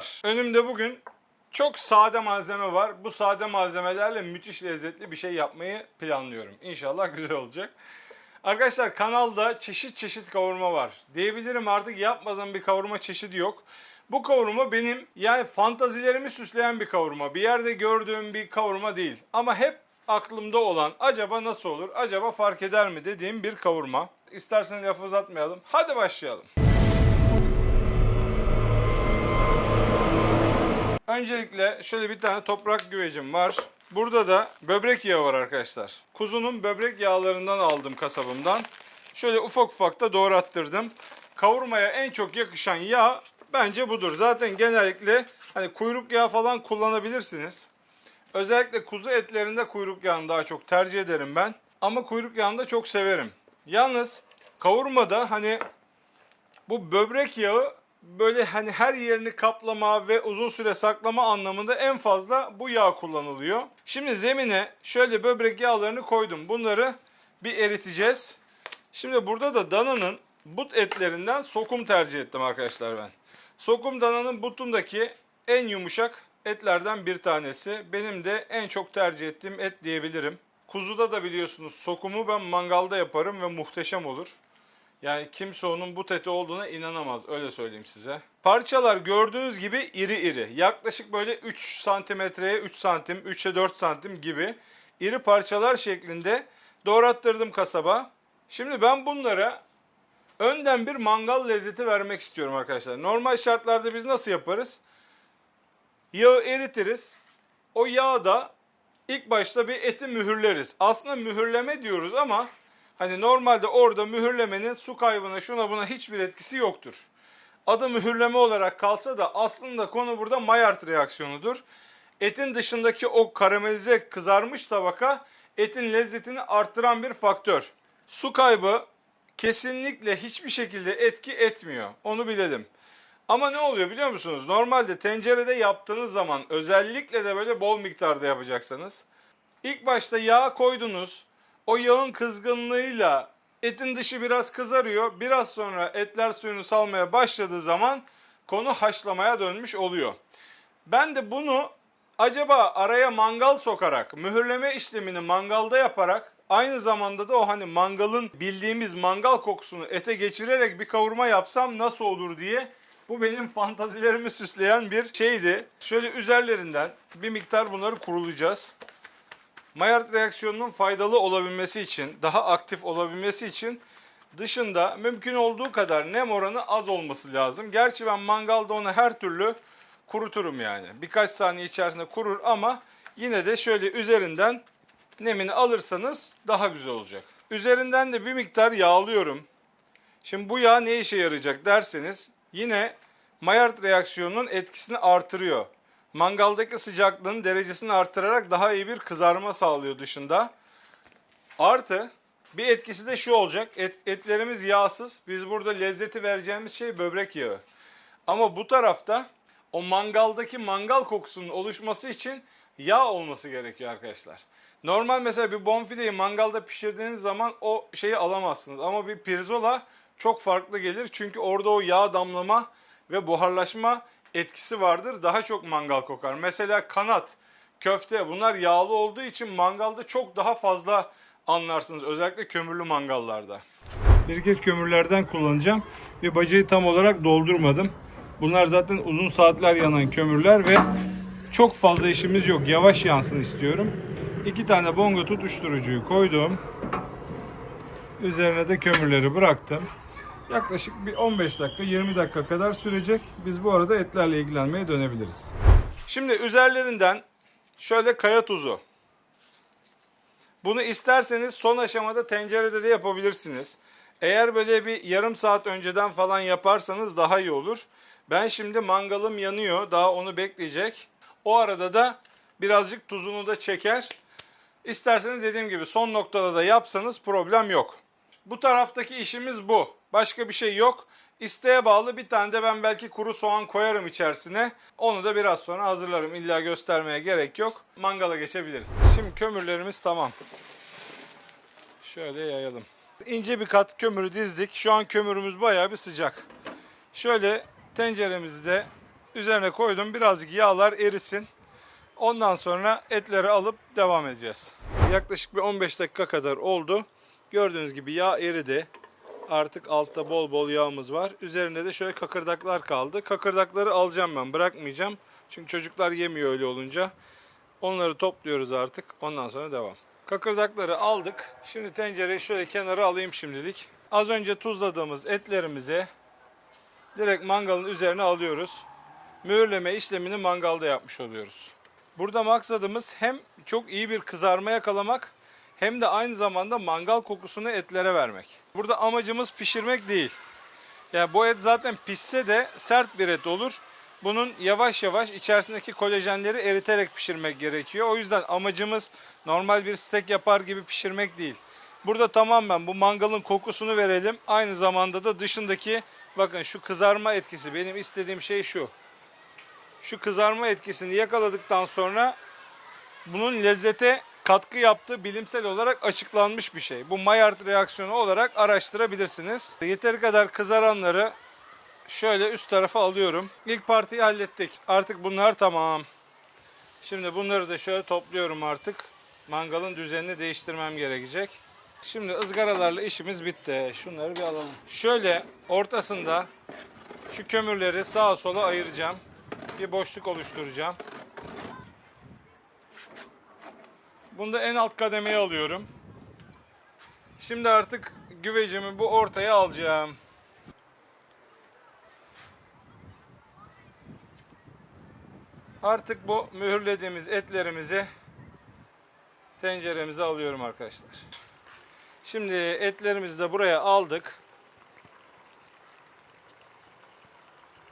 Dostlar önümde bugün çok sade malzeme var. Bu sade malzemelerle müthiş lezzetli bir şey yapmayı planlıyorum. İnşallah güzel olacak. Arkadaşlar kanalda çeşit çeşit kavurma var. Diyebilirim artık yapmadığım bir kavurma çeşidi yok. Bu kavurma benim yani fantazilerimi süsleyen bir kavurma. Bir yerde gördüğüm bir kavurma değil. Ama hep aklımda olan acaba nasıl olur, acaba fark eder mi dediğim bir kavurma. İstersen lafı uzatmayalım. Hadi başlayalım. Öncelikle şöyle bir tane toprak güvecim var. Burada da böbrek yağı var arkadaşlar. Kuzunun böbrek yağlarından aldım kasabımdan. Şöyle ufak ufak da doğrattırdım. Kavurmaya en çok yakışan yağ bence budur. Zaten genellikle hani kuyruk yağı falan kullanabilirsiniz. Özellikle kuzu etlerinde kuyruk yağını daha çok tercih ederim ben. Ama kuyruk yağını da çok severim. Yalnız kavurmada hani bu böbrek yağı böyle hani her yerini kaplama ve uzun süre saklama anlamında en fazla bu yağ kullanılıyor. Şimdi zemine şöyle böbrek yağlarını koydum. Bunları bir eriteceğiz. Şimdi burada da dananın but etlerinden sokum tercih ettim arkadaşlar ben. Sokum dananın butundaki en yumuşak etlerden bir tanesi. Benim de en çok tercih ettiğim et diyebilirim. Kuzuda da biliyorsunuz sokumu ben mangalda yaparım ve muhteşem olur. Yani kimse onun but eti olduğuna inanamaz öyle söyleyeyim size. Parçalar gördüğünüz gibi iri iri. Yaklaşık böyle 3 santimetreye 3 santim, 3'e 4 santim gibi iri parçalar şeklinde doğrattırdım kasaba. Şimdi ben bunlara önden bir mangal lezzeti vermek istiyorum arkadaşlar. Normal şartlarda biz nasıl yaparız? Yağı eritiriz. O yağı da ilk başta bir eti mühürleriz. Aslında mühürleme diyoruz ama hani normalde orada mühürlemenin su kaybına şuna buna hiçbir etkisi yoktur. Adı mühürleme olarak kalsa da aslında konu burada Maillard reaksiyonudur. Etin dışındaki o karamelize kızarmış tabaka etin lezzetini arttıran bir faktör. Su kaybı kesinlikle hiçbir şekilde etki etmiyor. Onu bilelim. Ama ne oluyor biliyor musunuz? Normalde tencerede yaptığınız zaman özellikle de böyle bol miktarda yapacaksanız ilk başta yağ koydunuz. O yağın kızgınlığıyla etin dışı biraz kızarıyor. Biraz sonra etler suyunu salmaya başladığı zaman konu haşlamaya dönmüş oluyor. Ben de bunu acaba araya mangal sokarak, mühürleme işlemini mangalda yaparak aynı zamanda da o hani mangalın bildiğimiz mangal kokusunu ete geçirerek bir kavurma yapsam nasıl olur diye bu benim fantazilerimi süsleyen bir şeydi. Şöyle üzerlerinden bir miktar bunları kurulayacağız. Maillard reaksiyonunun faydalı olabilmesi için, daha aktif olabilmesi için dışında mümkün olduğu kadar nem oranı az olması lazım. Gerçi ben mangalda onu her türlü kuruturum yani. Birkaç saniye içerisinde kurur ama yine de şöyle üzerinden nemini alırsanız daha güzel olacak. Üzerinden de bir miktar yağlıyorum. Şimdi bu yağ ne işe yarayacak derseniz yine Maillard reaksiyonunun etkisini artırıyor. Mangaldaki sıcaklığın derecesini artırarak daha iyi bir kızarma sağlıyor dışında. Artı bir etkisi de şu olacak. Et, etlerimiz yağsız. Biz burada lezzeti vereceğimiz şey böbrek yağı. Ama bu tarafta o mangaldaki mangal kokusunun oluşması için yağ olması gerekiyor arkadaşlar. Normal mesela bir bonfileyi mangalda pişirdiğiniz zaman o şeyi alamazsınız. Ama bir pirzola çok farklı gelir. Çünkü orada o yağ damlama ve buharlaşma etkisi vardır. Daha çok mangal kokar. Mesela kanat, köfte bunlar yağlı olduğu için mangalda çok daha fazla anlarsınız. Özellikle kömürlü mangallarda. Biriket kömürlerden kullanacağım. Bir bacayı tam olarak doldurmadım. Bunlar zaten uzun saatler yanan kömürler ve çok fazla işimiz yok. Yavaş yansın istiyorum. İki tane bonga tutuşturucuyu koydum. Üzerine de kömürleri bıraktım. Yaklaşık bir 15 dakika 20 dakika kadar sürecek. Biz bu arada etlerle ilgilenmeye dönebiliriz. Şimdi üzerlerinden şöyle kaya tuzu. Bunu isterseniz son aşamada tencerede de yapabilirsiniz. Eğer böyle bir yarım saat önceden falan yaparsanız daha iyi olur. Ben şimdi mangalım yanıyor. Daha onu bekleyecek. O arada da birazcık tuzunu da çeker. İsterseniz dediğim gibi son noktada da yapsanız problem yok. Bu taraftaki işimiz bu. Başka bir şey yok. İsteğe bağlı bir tane de ben belki kuru soğan koyarım içerisine. Onu da biraz sonra hazırlarım. İlla göstermeye gerek yok. Mangala geçebiliriz. Şimdi kömürlerimiz tamam. Şöyle yayalım. İnce bir kat kömürü dizdik. Şu an kömürümüz bayağı bir sıcak. Şöyle tenceremizi de Üzerine koydum. Birazcık yağlar erisin. Ondan sonra etleri alıp devam edeceğiz. Yaklaşık bir 15 dakika kadar oldu. Gördüğünüz gibi yağ eridi. Artık altta bol bol yağımız var. Üzerinde de şöyle kakırdaklar kaldı. Kakırdakları alacağım ben. Bırakmayacağım. Çünkü çocuklar yemiyor öyle olunca. Onları topluyoruz artık. Ondan sonra devam. Kakırdakları aldık. Şimdi tencereyi şöyle kenara alayım şimdilik. Az önce tuzladığımız etlerimizi direkt mangalın üzerine alıyoruz. Mühürleme işlemini mangalda yapmış oluyoruz. Burada maksadımız hem çok iyi bir kızarma yakalamak hem de aynı zamanda mangal kokusunu etlere vermek. Burada amacımız pişirmek değil. Yani bu et zaten pişse de sert bir et olur. Bunun yavaş yavaş içerisindeki kolajenleri eriterek pişirmek gerekiyor. O yüzden amacımız normal bir steak yapar gibi pişirmek değil. Burada tamamen bu mangalın kokusunu verelim. Aynı zamanda da dışındaki bakın şu kızarma etkisi benim istediğim şey şu. Şu kızarma etkisini yakaladıktan sonra bunun lezzete katkı yaptığı bilimsel olarak açıklanmış bir şey. Bu Maillard reaksiyonu olarak araştırabilirsiniz. Yeteri kadar kızaranları şöyle üst tarafa alıyorum. İlk partiyi hallettik. Artık bunlar tamam. Şimdi bunları da şöyle topluyorum artık. Mangalın düzenini değiştirmem gerekecek. Şimdi ızgaralarla işimiz bitti. Şunları bir alalım. Şöyle ortasında şu kömürleri sağa sola ayıracağım. Bir boşluk oluşturacağım. Bunu da en alt kademeye alıyorum. Şimdi artık güvecimi bu ortaya alacağım. Artık bu mühürlediğimiz etlerimizi tenceremize alıyorum arkadaşlar. Şimdi etlerimizi de buraya aldık.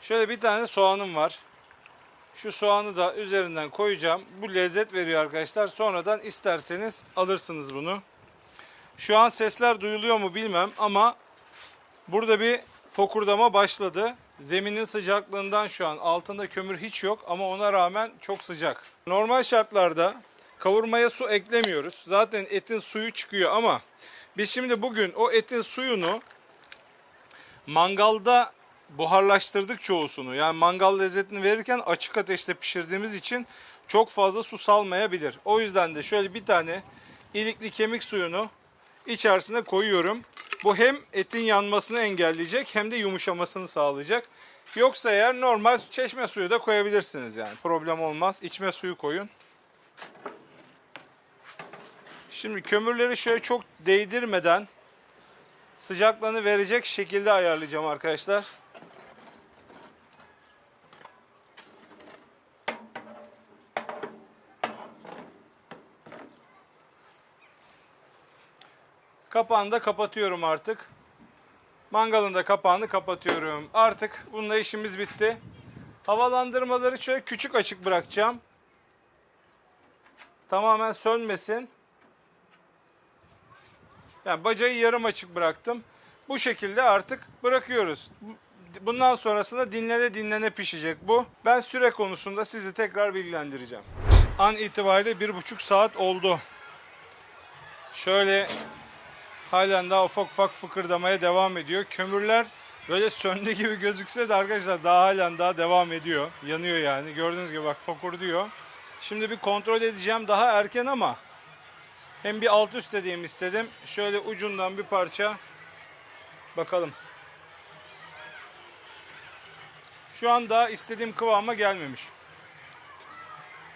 Şöyle bir tane soğanım var. Şu soğanı da üzerinden koyacağım. Bu lezzet veriyor arkadaşlar. Sonradan isterseniz alırsınız bunu. Şu an sesler duyuluyor mu bilmem ama burada bir fokurdama başladı. Zeminin sıcaklığından şu an altında kömür hiç yok ama ona rağmen çok sıcak. Normal şartlarda kavurmaya su eklemiyoruz. Zaten etin suyu çıkıyor ama biz şimdi bugün o etin suyunu mangalda buharlaştırdık çoğusunu. Yani mangal lezzetini verirken açık ateşte pişirdiğimiz için çok fazla su salmayabilir. O yüzden de şöyle bir tane ilikli kemik suyunu içerisine koyuyorum. Bu hem etin yanmasını engelleyecek hem de yumuşamasını sağlayacak. Yoksa eğer normal çeşme suyu da koyabilirsiniz yani. Problem olmaz. İçme suyu koyun. Şimdi kömürleri şöyle çok değdirmeden sıcaklığını verecek şekilde ayarlayacağım arkadaşlar. Kapağını da kapatıyorum artık. Mangalın da kapağını kapatıyorum. Artık bununla işimiz bitti. Havalandırmaları şöyle küçük açık bırakacağım. Tamamen sönmesin. Yani bacayı yarım açık bıraktım. Bu şekilde artık bırakıyoruz. Bundan sonrasında dinlene dinlene pişecek bu. Ben süre konusunda sizi tekrar bilgilendireceğim. An itibariyle bir buçuk saat oldu. Şöyle halen daha ufak ufak fıkırdamaya devam ediyor. Kömürler böyle söndü gibi gözükse de arkadaşlar daha halen daha devam ediyor. Yanıyor yani. Gördüğünüz gibi bak fokur diyor. Şimdi bir kontrol edeceğim daha erken ama hem bir alt üst dediğim istedim. Şöyle ucundan bir parça bakalım. Şu an daha istediğim kıvama gelmemiş.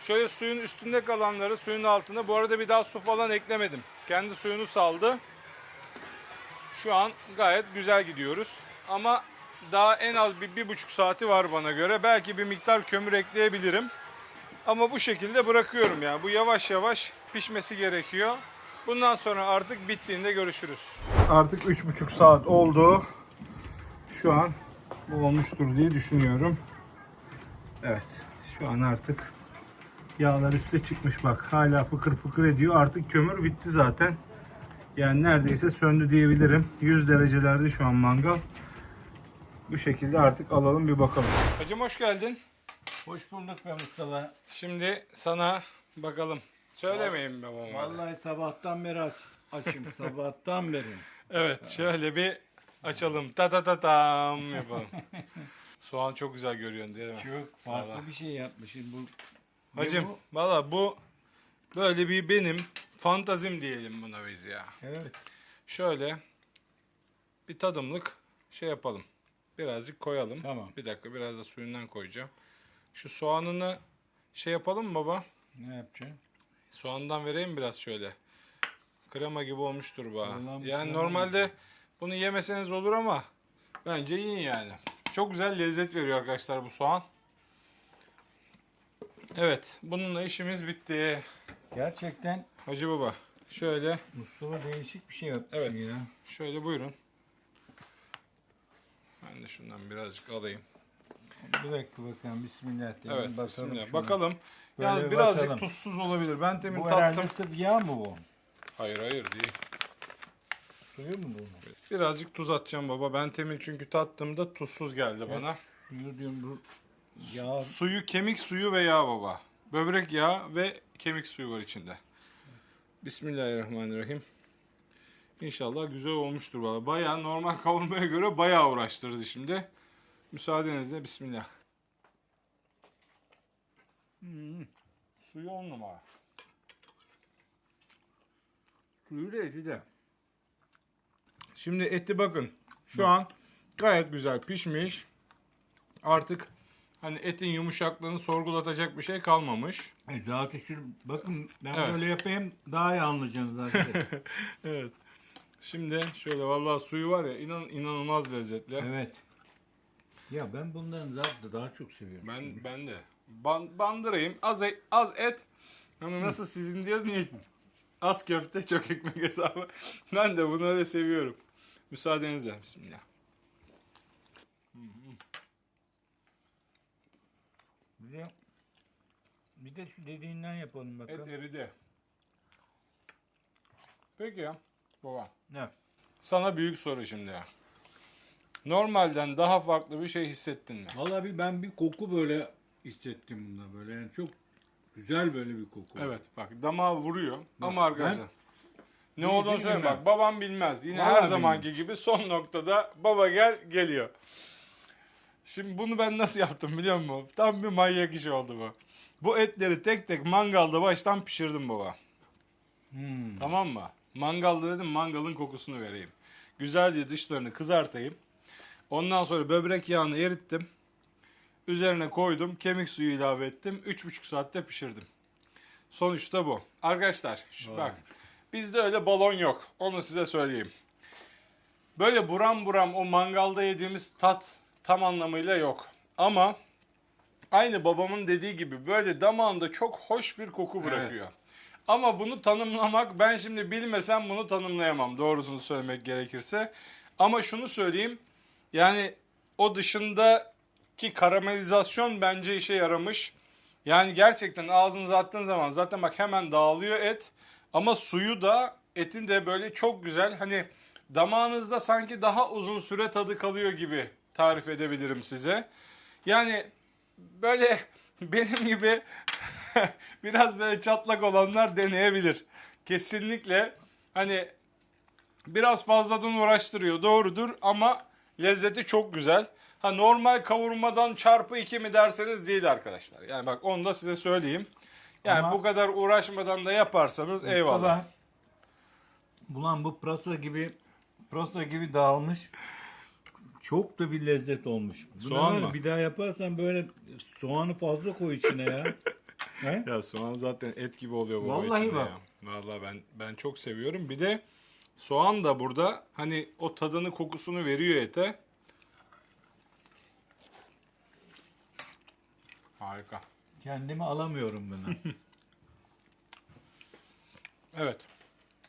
Şöyle suyun üstünde kalanları suyun altında. Bu arada bir daha su falan eklemedim. Kendi suyunu saldı. Şu an gayet güzel gidiyoruz. Ama daha en az bir, bir buçuk saati var bana göre. Belki bir miktar kömür ekleyebilirim. Ama bu şekilde bırakıyorum yani. Bu yavaş yavaş pişmesi gerekiyor. Bundan sonra artık bittiğinde görüşürüz. Artık üç buçuk saat oldu. Şu an bu olmuştur diye düşünüyorum. Evet. Şu an artık yağlar üste çıkmış bak. Hala fıkır fıkır ediyor. Artık kömür bitti zaten. Yani neredeyse söndü diyebilirim. 100 derecelerde şu an mangal. Bu şekilde artık alalım bir bakalım. Hacım hoş geldin. Hoş bulduk be Mustafa. Şimdi sana bakalım. Söylemeyin be baba. Vallahi sabahtan beri aç, açım. sabahtan beri. Evet şöyle bir açalım. Ta ta ta tam yapalım. Soğan çok güzel görüyorsun değil mi? Çok farklı Vallahi. bir şey yapmışsın. Bu, Ne Hacım bu? valla bu böyle bir benim fantazim diyelim buna biz ya. Evet. Şöyle bir tadımlık şey yapalım. Birazcık koyalım. Tamam. Bir dakika biraz da suyundan koyacağım. Şu soğanını şey yapalım mı baba? Ne yapacaksın? Soğandan vereyim biraz şöyle. Krema gibi olmuştur bu. ha. Vallahi bu Yani krema normalde bunu yemeseniz olur ama bence yiyin yani. Çok güzel lezzet veriyor arkadaşlar bu soğan. Evet, bununla işimiz bitti. Gerçekten Hacı baba, şöyle, Mustafa değişik bir şey yapmışsın Evet. ya. şöyle buyurun. Ben de şundan birazcık alayım. Bir dakika bakalım. Bismillah diyelim. Evet, basalım bismillah. şuna. Bakalım. Böyle Yalnız bir birazcık basalım. tuzsuz olabilir. Ben temin Bu tattım. herhalde sırf yağ mı bu? Hayır hayır değil. Suyu mu bu? Birazcık tuz atacağım baba. Ben temin çünkü tattığımda tuzsuz geldi bana. Suyu diyorum bu yağ. Suyu kemik suyu ve yağ baba. Böbrek yağı ve kemik suyu var içinde. Bismillahirrahmanirrahim. İnşallah güzel olmuştur valla. Bayağı normal kavurmaya göre bayağı uğraştırdı şimdi. Müsaadenizle bismillah. Hmm. Suyu on numara. Suyu da eti de. Şimdi eti bakın. Şu an gayet güzel pişmiş. Artık hani etin yumuşaklığını sorgulatacak bir şey kalmamış. E, zaten şu, bakın ben Evet. böyle yapayım daha iyi anlayacaksınız zaten. Evet. Şimdi şöyle vallahi suyu var ya inan inanılmaz lezzetli. evet. Ya ben bunların zaten daha çok seviyorum. Ben ben de Ban- bandırayım az e- az et. Hani nasıl sizin diyor niye az köfte çok ekmek hesabı. Ben de bunu öyle seviyorum. Müsaadenizle bismillah. De, bir de şu dediğinden yapalım Et bakalım. eridi. Peki ya baba. Ne? Sana büyük soru şimdi ya. Normalden daha farklı bir şey hissettin mi? Vallahi bir ben bir koku böyle hissettim bunda böyle yani çok güzel böyle bir koku. Evet bak damağa vuruyor Bak, ama arkadaşlar ne olduğunu söyleyeyim bilmem. bak babam bilmez. Yine Vallahi her zamanki gibi son noktada baba gel geliyor. Şimdi bunu ben nasıl yaptım biliyor musun? Tam bir manyak iş oldu bu. Bu etleri tek tek mangalda baştan pişirdim baba. Hmm. Tamam mı? Mangalda dedim mangalın kokusunu vereyim. Güzelce dışlarını kızartayım. Ondan sonra böbrek yağını erittim. Üzerine koydum. Kemik suyu ilave ettim. 3,5 saatte pişirdim. Sonuçta bu. Arkadaşlar şu, bak bizde öyle balon yok. Onu size söyleyeyim. Böyle buram buram o mangalda yediğimiz tat tam anlamıyla yok. Ama aynı babamın dediği gibi böyle damağında çok hoş bir koku Evet. bırakıyor. Ama bunu tanımlamak ben şimdi bilmesem bunu tanımlayamam doğrusunu söylemek gerekirse. Ama şunu söyleyeyim yani o dışındaki karamelizasyon bence işe yaramış. Yani gerçekten ağzınıza attığın zaman zaten bak hemen dağılıyor et. Ama suyu da etin de böyle çok güzel hani damağınızda sanki daha uzun süre tadı kalıyor gibi tarif edebilirim size. Yani böyle benim gibi biraz böyle çatlak olanlar deneyebilir. Kesinlikle hani biraz fazladan uğraştırıyor doğrudur ama lezzeti çok güzel. Ha normal kavurmadan çarpı iki mi derseniz değil arkadaşlar. Yani bak onu da size söyleyeyim. Yani Ama- bu kadar uğraşmadan da yaparsanız eyvallah. Mustafa, Ulan bu pırasa gibi pırasa gibi dağılmış. Çok da bir lezzet olmuş. Bunu Soğan var mı? Bir daha yaparsan böyle soğanı fazla koy içine ya. He? Ya soğan zaten et gibi oluyor baba Vallahi içinde bak. ya. Vallahi ben ben çok seviyorum. Bir de soğan da burada hani o tadını kokusunu veriyor ete. Harika. Kendimi alamıyorum bunu. Evet.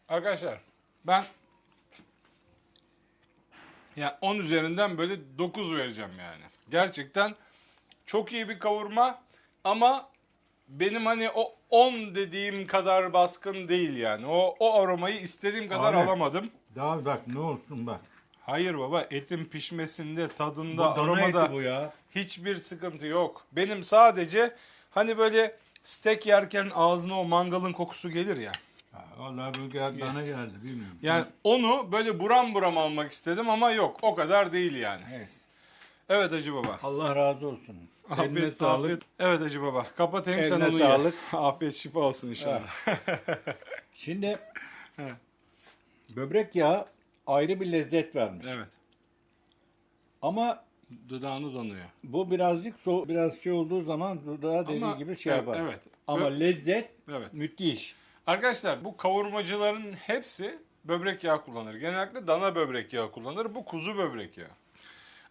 Arkadaşlar ben ya 10 üzerinden böyle 9 vereceğim yani. Gerçekten çok iyi bir kavurma ama benim hani o 10 dediğim kadar baskın değil yani. O o aromayı istediğim kadar Abi. alamadım. Daha bak ne olsun bak. Hayır baba etin pişmesinde, Bu tadında, dana aromada eti bu ya. hiçbir sıkıntı yok. Benim sadece hani böyle steak yerken ağzına o mangalın kokusu gelir ya. Vallahi gel, bana geldi bilmiyorum. Yani onu böyle buram buram almak istedim ama yok o kadar değil yani. Evet. Evet Hacı Baba. Allah razı olsun. Eline Afiyet, sağlık. afiyet. Evet Hacı Baba. Kapatayım sen Eline onu sağlık. ye. Afiyet şifa olsun inşallah. Şimdi böbrek yağı ayrı bir lezzet vermiş. Evet. Ama Dudağını donuyor. bu birazcık so biraz şey olduğu zaman dudağa dediği Ama- gibi şey yapar. evet. Ama Bö- lezzet Evet. müthiş. Arkadaşlar bu kavurmacıların hepsi böbrek yağı kullanır. Genellikle dana böbrek yağı kullanır. Bu kuzu böbrek yağı.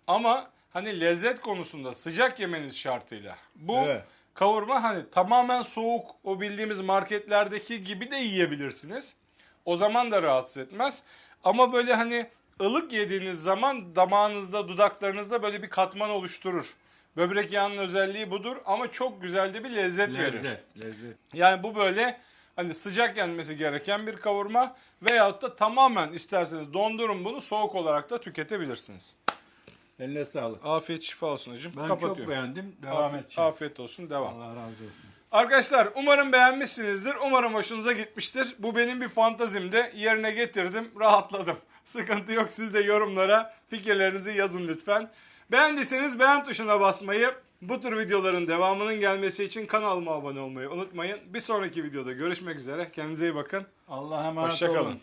Ama hani lezzet konusunda sıcak yemeniz şartıyla. Bu Evet. kavurma hani tamamen soğuk o bildiğimiz marketlerdeki gibi de yiyebilirsiniz. O zaman da rahatsız etmez. Ama böyle hani ılık yediğiniz zaman damağınızda, dudaklarınızda böyle bir katman oluşturur. Böbrek yağının özelliği budur ama çok güzel de bir lezzet verir. Lezzet. Lezzet. Yani bu böyle hani sıcak yenmesi gereken bir kavurma veyahut da tamamen isterseniz dondurun bunu soğuk olarak da tüketebilirsiniz. Eline sağlık. Afiyet şifa olsun hacım. Ben Kapatıyorum. çok beğendim. Devam afiyet, edeceğim. afiyet olsun devam. Allah razı olsun. Arkadaşlar umarım beğenmişsinizdir. Umarım hoşunuza gitmiştir. Bu benim bir fantazimdi. Yerine getirdim. Rahatladım. Sıkıntı yok. Siz de yorumlara fikirlerinizi yazın lütfen. Beğendiyseniz beğen tuşuna basmayı, bu tür videoların devamının gelmesi için kanalıma abone olmayı unutmayın. Bir sonraki videoda görüşmek üzere. Kendinize iyi bakın. Allah'a emanet Hoşça kalın. olun.